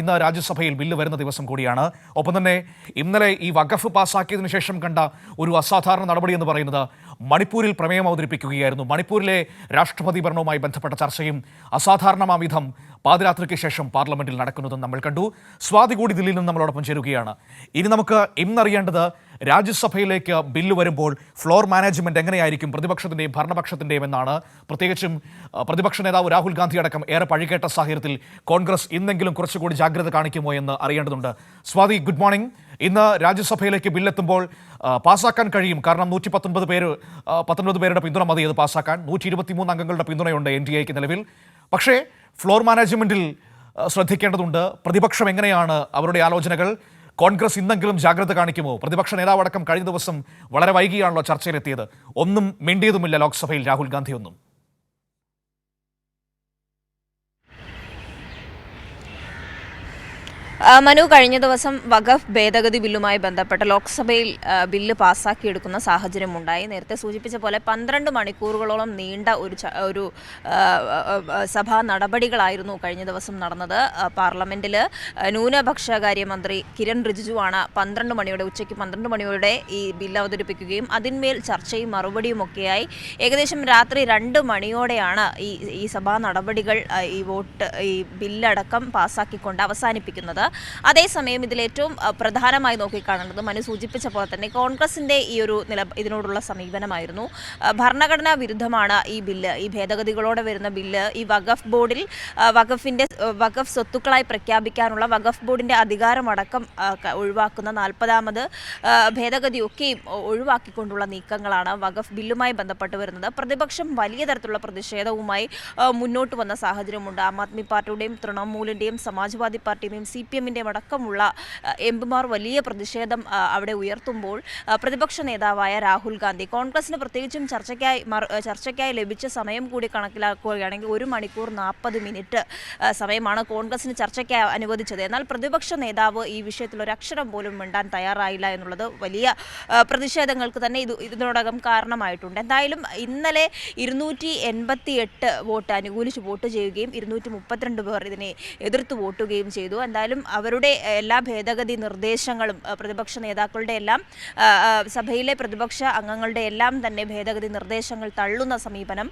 ഇന്ന് രാജ്യസഭയിൽ ബില്ല് വരുന്ന ദിവസം കൂടിയാണ്. ഒപ്പം തന്നെ ഇന്നലെ ഈ വഖഫ് പാസ്സാക്കിയതിനു ശേഷം കണ്ട ഒരു അസാധാരണ നടപടി എന്ന് പറയുന്നത് മണിപ്പൂരിൽ പ്രമേയം അവതരിപ്പിക്കുകയായിരുന്നു. മണിപ്പൂരിലെ രാഷ്ട്രപതി ഭരണവുമായി ബന്ധപ്പെട്ട ചർച്ചയും അസാധാരണമാവിധം പാതിരാത്രിക്ക് ശേഷം പാർലമെന്റിൽ നടക്കുന്നതും നമ്മൾ കണ്ടു. സ്വാതി കൂടി ദില്ലിയിൽ നിന്ന് നമ്മളോടൊപ്പം ചേരുകയാണ്. ഇനി നമുക്ക് ഇന്നറിയേണ്ടത് രാജ്യസഭയിലേക്ക് ബില്ല് വരുമ്പോൾ ഫ്ലോർ മാനേജ്മെന്റ് എങ്ങനെയായിരിക്കും? പ്രതിപക്ഷത്തിന്റെയും ഭരണപക്ഷത്തിന്റെയും എന്നാണ്. പ്രത്യേകിച്ചും പ്രതിപക്ഷ നേതാവ് രാഹുൽ ഗാന്ധി അടക്കം ഏറെ പഴികേട്ട സാഹചര്യത്തിൽ കോൺഗ്രസ് ഇന്നെങ്കിലും കുറച്ചുകൂടി ജാഗ്രത കാണിക്കുമോ എന്ന് അറിയേണ്ടതുണ്ട്. Swathi good morning. ഇന്ന് രാജ്യസഭയിലേക്ക് ബില്ലെത്തുമ്പോൾ പാസ്സാക്കാൻ കഴിയും. കാരണം നൂറ്റി പത്തൊൻപത് പേര് പത്തൊൻപത് പേരുടെ പിന്തുണ മതി അത് പാസ്സാക്കാൻ നൂറ്റി ഇരുപത്തിമൂന്ന് അംഗങ്ങളുടെ പിന്തുണയുണ്ട് എൻ ഡി എക്ക് നിലവിൽ. പക്ഷേ ഫ്ലോർ മാനേജ്മെന്റിൽ ശ്രദ്ധിക്കേണ്ടതുണ്ട്. പ്രതിപക്ഷം എങ്ങനെയാണ് അവരുടെ ആലോചനകൾ? കോൺഗ്രസ് ഇന്നെങ്കിലും ജാഗ്രത കാണിക്കുമോ? പ്രതിപക്ഷ നേതാവടക്കം കഴിഞ്ഞ ദിവസം വളരെ വൈകിയാണല്ലോ ചർച്ചയിലെത്തിയത്. ഒന്നും മിണ്ടിയതുമില്ല ലോക്സഭയിൽ രാഹുൽ ഗാന്ധി ഒന്നും ആ, മനു കഴിഞ്ഞ ദിവസം വഖഫ് ഭേദഗതി ബില്ലുമായി ബന്ധപ്പെട്ട് ലോക്സഭയിൽ ബില്ല് പാസ്സാക്കിയെടുക്കുന്ന സാഹചര്യമുണ്ടായി. നേരത്തെ സൂചിപ്പിച്ച പോലെ പന്ത്രണ്ട് മണിക്കൂറുകളോളം നീണ്ട ഒരു ഒരു സഭാ നടപടികളായിരുന്നു കഴിഞ്ഞ ദിവസം നടന്നത്. പാർലമെന്റിൽ ന്യൂനപക്ഷകാര്യമന്ത്രി കിരൺ റിജിജുവാണ് പന്ത്രണ്ട് മണിയോടെ ഉച്ചയ്ക്ക് പന്ത്രണ്ട് മണിയോടെ ഈ ബില്ല് അവതരിപ്പിക്കുകയും അതിന്മേൽ ചർച്ചയും മറുപടിയും ഒക്കെയായി. ഏകദേശം രാത്രി രണ്ട് മണിയോടെയാണ് ഈ ഈ സഭാ നടപടികൾ ഈ വോട്ട് ഈ ബില്ലടക്കം പാസ്സാക്കിക്കൊണ്ട് അവസാനിപ്പിക്കുന്നത്. അതേസമയം ഇതിൽ ഏറ്റവും പ്രധാനമായി നോക്കിക്കാണേണ്ടത് മനു സൂചിപ്പിച്ച പോലെ തന്നെ കോൺഗ്രസിന്റെ ഈ ഒരു നില ഇതിനോടുള്ള സമീപനമായിരുന്നു. ഭരണഘടനാ വിരുദ്ധമാണ് ഈ ബില്ല്. ഈ ഭേദഗതികളോടെ വരുന്ന ബില്ല് ഈ വഖഫ് ബോർഡിൽ വഖഫിന്റെ വഖഫ് സ്വത്തുക്കളായി പ്രഖ്യാപിക്കാനുള്ള വഖഫ് ബോർഡിന്റെ അധികാരമടക്കം ഒഴിവാക്കുന്ന നാൽപ്പതാമത് ഭേദഗതിയൊക്കെയും ഒഴിവാക്കിക്കൊണ്ടുള്ള നീക്കങ്ങളാണ് വഖഫ് ബില്ലുമായി ബന്ധപ്പെട്ട് വരുന്നത്. പ്രതിപക്ഷം വലിയ തരത്തിലുള്ള പ്രതിഷേധവുമായി മുന്നോട്ട് വന്ന സാഹചര്യമുണ്ട്. ആം ആദ്മി പാർട്ടിയുടെയും തൃണമൂലിന്റെയും സമാജ്വാദി പാർട്ടിയുടെയും സി പി എമ്മിന്റെയും അടക്കമുള്ള എംപിമാർ വലിയ പ്രതിഷേധം അവിടെ ഉയർത്തുമ്പോൾ പ്രതിപക്ഷ നേതാവായ രാഹുൽ ഗാന്ധി കോൺഗ്രസിന് പ്രത്യേകിച്ചും ചർച്ചയ്ക്കായി ചർച്ചയ്ക്കായി ലഭിച്ച സമയം കൂടി കണക്കിലാക്കുകയാണെങ്കിൽ ഒരു മണിക്കൂർ നാൽപ്പത് മിനിറ്റ് സമയമാണ് കോൺഗ്രസിന് ചർച്ചയ്ക്കായി അനുവദിച്ചത്. എന്നാൽ പ്രതിപക്ഷ നേതാവ് ഈ വിഷയത്തിൽ ഒരു അക്ഷരം പോലും മിണ്ടാൻ തയ്യാറായില്ല എന്നുള്ളത് വലിയ പ്രതിഷേധങ്ങൾക്ക് തന്നെ ഇത് ഇതിനോടകം കാരണമായിട്ടുണ്ട്. എന്തായാലും ഇന്നലെ ഇരുന്നൂറ്റി എൺപത്തി എട്ട് വോട്ട് അനുകൂലിച്ച് വോട്ട് ചെയ്യുകയും ഇരുന്നൂറ്റി മുപ്പത്തിരണ്ട് പേർ ഇതിനെ എതിർത്ത് വോട്ടുകയും ചെയ്തു. എന്തായാലും അവരുടെ എല്ലാ ഭേദഗതി നിർദ്ദേശങ്ങളും പ്രതിപക്ഷ നേതാക്കളുടെ എല്ലാം സഭയിലെ പ്രതിപക്ഷ അംഗങ്ങളുടെ എല്ലാം തന്നെ ഭേദഗതി നിർദ്ദേശങ്ങൾ തള്ളുന്ന സമീപനം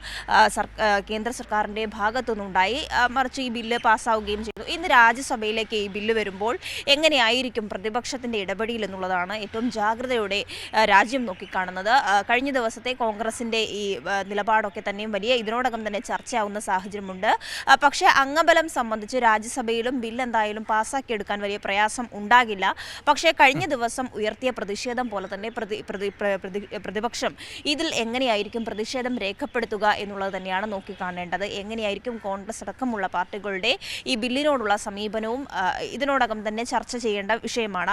കേന്ദ്ര സർക്കാരിന്റെ ഭാഗത്തു നിന്നുണ്ടായി മറിച്ച് ഈ ബില്ല് പാസ്സാവുകയും ചെയ്തു. ഇന്ന് രാജ്യസഭയിലേക്ക് ഈ ബില്ല് വരുമ്പോൾ എങ്ങനെയായിരിക്കും പ്രതിപക്ഷത്തിന്റെ ഇടപെടൽ എന്നുള്ളതാണ് ഏറ്റവും ജാഗ്രതയോടെ രാജ്യം നോക്കിക്കാണുന്നത്. കഴിഞ്ഞ ദിവസത്തെ കോൺഗ്രസിന്റെ ഈ നിലപാടൊക്കെ തന്നെയും വലിയ ഇതിനോടകം തന്നെ ചർച്ചയാവുന്ന സാഹചര്യമുണ്ട്. പക്ഷേ അംഗബലം സംബന്ധിച്ച് രാജ്യസഭയിലും ബില്ല് എന്തായാലും പാസ്സാക്കിയെടുക്കാൻ വലിയ പ്രയാസം ഉണ്ടാകില്ല. പക്ഷേ കഴിഞ്ഞ ദിവസം ഉയർത്തിയ പ്രതിഷേധം പോലെ തന്നെ പ്രതി പ്രതി പ്ര- പ്രതി- പ്രതിപക്ഷം ഇതിൽ എങ്ങനെയായിരിക്കും പ്രതിഷേധം രേഖപ്പെടുത്തുക എന്നുള്ളത് തന്നെയാണ് നോക്കിക്കാണേണ്ടത്. എങ്ങനെയായിരിക്കും കോൺഗ്രസ് അടക്കമുള്ള പാർട്ടികളുടെ ഈ ബില്ലിനോടുള്ള സമീപനവും ഇതിനോടകം തന്നെ ചർച്ച ചെയ്യേണ്ട വിഷയമാണ്.